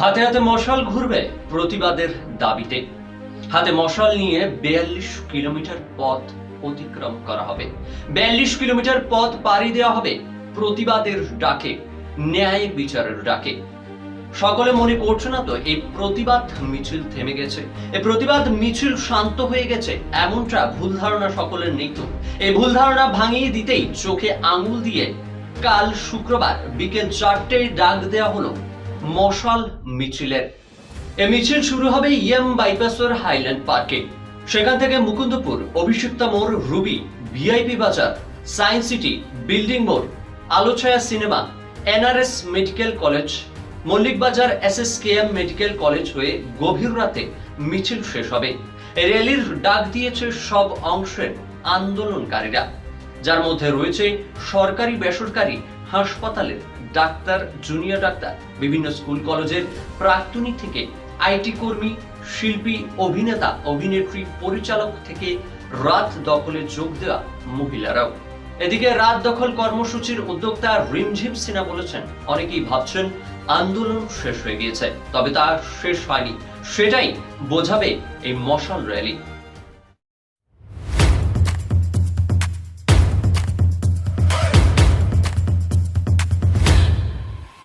হাতে হাতে মশাল ঘুরবে প্রতিবাদের দাবিতে। হাতে মশাল নিয়ে বিয়াল্লিশ কিলোমিটার পথ অতিক্রম করা হবে। বিয়াল্লিশ কিলোমিটার পথ পাড়ি দেওয়া হবে প্রতিবাদের ডাকে, ন্যায় বিচারের ডাকে। সকলে মনে করছে না তো, এই প্রতিবাদ মিছিল থেমে গেছে। এই প্রতিবাদ মিছিল শান্ত হয়ে গেছে, এমনটা ভুল ধারণা সকলের নেই তো। এই ভুল ধারণা ভাঙিয়ে দিতেই চোখে আঙুল দিয়ে কাল শুক্রবার বিকেল চারটেয় ডাক দেওয়া হলো, মশাল মিছিলের। এ মিছিল শুরু হবে ইএম বাইপাসের হাইল্যান্ড পার্কে। সেখান থেকে মুকুন্দপুর, অভিষিক্তা মোড়, Ruby, VIP Bazar, science city, building মোড়, Alochhaya cinema, NRS medical college, Mallick Bazar SSKM medical college হয়ে গভীর রাতে মিছিল শেষ হবে। র্যালির ডাক দিয়েছে সব অংশের আন্দোলনকারীরা, যার মধ্যে রয়েছে সরকারি বেসরকারি হাসপাতালের ডাক্তার জুনিয়র ডাক্তার, বিভিন্ন স্কুল, কলেজের প্রাক্তনী থেকে আইটি কর্মী, শিল্পী, অভিনেতা, অভিনেত্রী, পরিচালক থেকে রাত দখলে যোগ দেওয়া মহিলারাও। এদিকে রাত দখল কর্মসূচির উদ্যোক্তা রিমঝিম সিনহা বলেছেন, অনেকেই ভাবছেন আন্দোলন শেষ হয়ে গিয়েছে, তবে তা শেষ হয়নি। সেটাই বোঝাবে এই মশাল র্যালি।